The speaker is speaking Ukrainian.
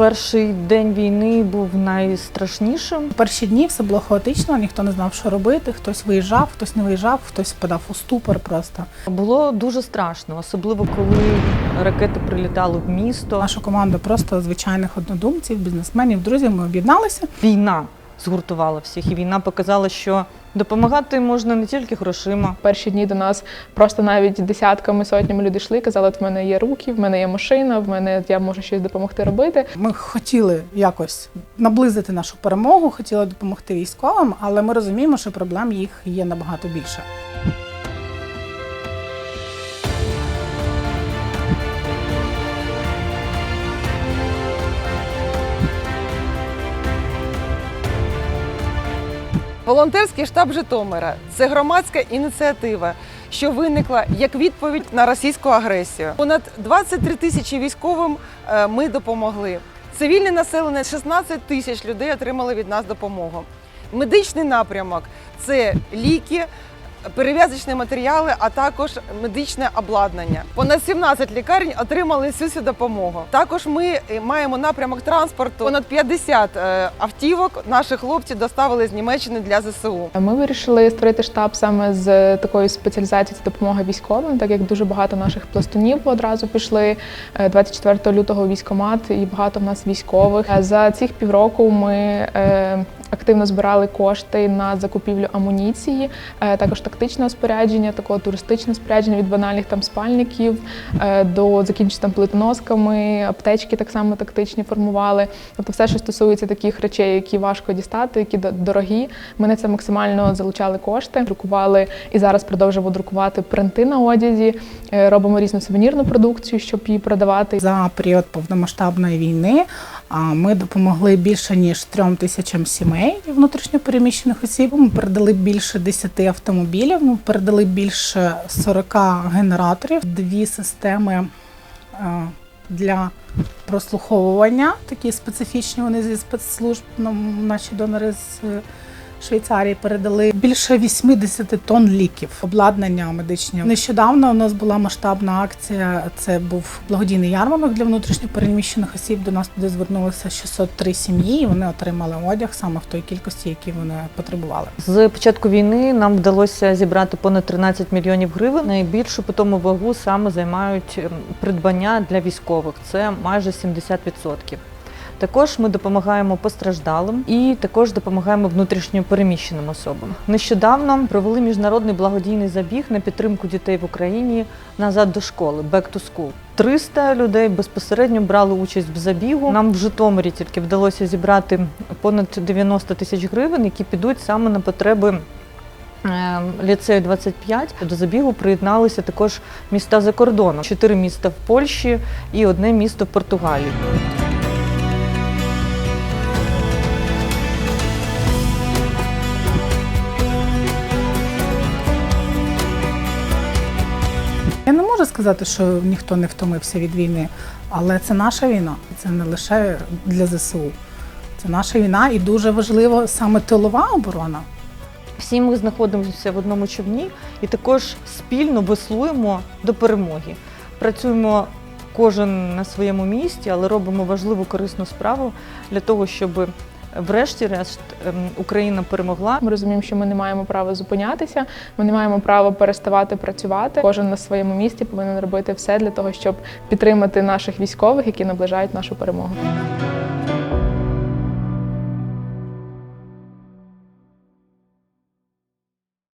Перший день війни був найстрашнішим. Перші дні все було хаотично, ніхто не знав, що робити. Хтось виїжджав, хтось не виїжджав, хтось впадав у ступор просто. Було дуже страшно, особливо коли ракети прилітали в місто. Наша команда просто звичайних однодумців, бізнесменів, друзів. Ми об'єдналися. Війна згуртувала всіх, і війна показала, що допомагати можна не тільки грошима. Перші дні до нас просто навіть десятками, сотнями люди йшли, казали, от в мене є руки, в мене є машина, в мене я можу щось допомогти робити. Ми хотіли якось наблизити нашу перемогу, хотіли допомогти військовим, але ми розуміємо, що проблем їх є набагато більше. Волонтерський штаб Житомира це громадська ініціатива, що виникла як відповідь на російську агресію. Понад 23 тисячі військовим е, ми допомогли. Цивільне населення 16 тисяч людей отримали від нас допомогу. Медичний напрямок це ліки, перев'язочні матеріали, а також медичне обладнання. Понад 17 лікарень отримали всю цю допомогу. Також ми е, маємо напрямок транспорту. Понад 50 е, автівок наші хлопці доставили з Німеччини для ЗСУ. Ми вирішили створити штаб саме з такою спеціалізацією це допомога військовим, так як дуже багато наших пластунів одразу пішли Е, 24 лютого військомат і багато в нас військових. Е, За цих півроку ми е, активно збирали кошти на закупівлю амуніції, е, також тактичного спорядження, такого туристичного спорядження від банальних там спальників е, до закінчення там плитоносками, аптечки так само тактичні формували. Тобто все, що стосується таких речей, які важко дістати, які до- дорогі. Ми на це максимально залучали кошти, друкували і зараз продовжуємо друкувати принти на одязі, е, робимо різну сувенірну продукцію, щоб її продавати. За період повномасштабної війни ми допомогли більше ніж трьом тисячам сімей внутрішньопереміщених осіб. Ми передали більше 10 автомобілів. Ми передали більше 40 генераторів, дві системи для прослуховування, такі специфічні. Вони зі спецслужб наші донори з. Швейцарії передали більше 80 тонн ліків, обладнання медичне. Нещодавно у нас була масштабна акція. Це був благодійний ярмарок для внутрішньопереміщених осіб. До нас туди звернулося 603 сім'ї. і Вони отримали одяг саме в той кількості, які вони потребували. З початку війни нам вдалося зібрати понад 13 мільйонів гривень. Найбільшу питому вагу саме займають ем, придбання для військових. Це майже 70%. Також ми допомагаємо постраждалим і також допомагаємо внутрішньо переміщеним особам. Нещодавно провели міжнародний благодійний забіг на підтримку дітей в Україні назад до школи Back to School. 300 людей безпосередньо брали участь в забігу. Нам в Житомирі тільки вдалося зібрати понад 90 тисяч гривень, які підуть саме на потреби. е, Ліцею 25 до забігу приєдналися також міста за кордоном: чотири міста в Польщі і одне місто в Португалії. Я не можу сказати, що ніхто не втомився від війни, але це наша війна. Це не лише для ЗСУ. Це наша війна, і дуже важливо саме тилова оборона. Всі ми знаходимося в одному човні і також спільно веслуємо до перемоги. Працюємо кожен на своєму місці, але робимо важливу корисну справу для того, щоб врешті-решт ем, Україна перемогла. Ми розуміємо, що ми не маємо права зупинятися, ми не маємо права переставати працювати. Кожен на своєму місці повинен робити все для того, щоб підтримати наших військових, які наближають нашу перемогу.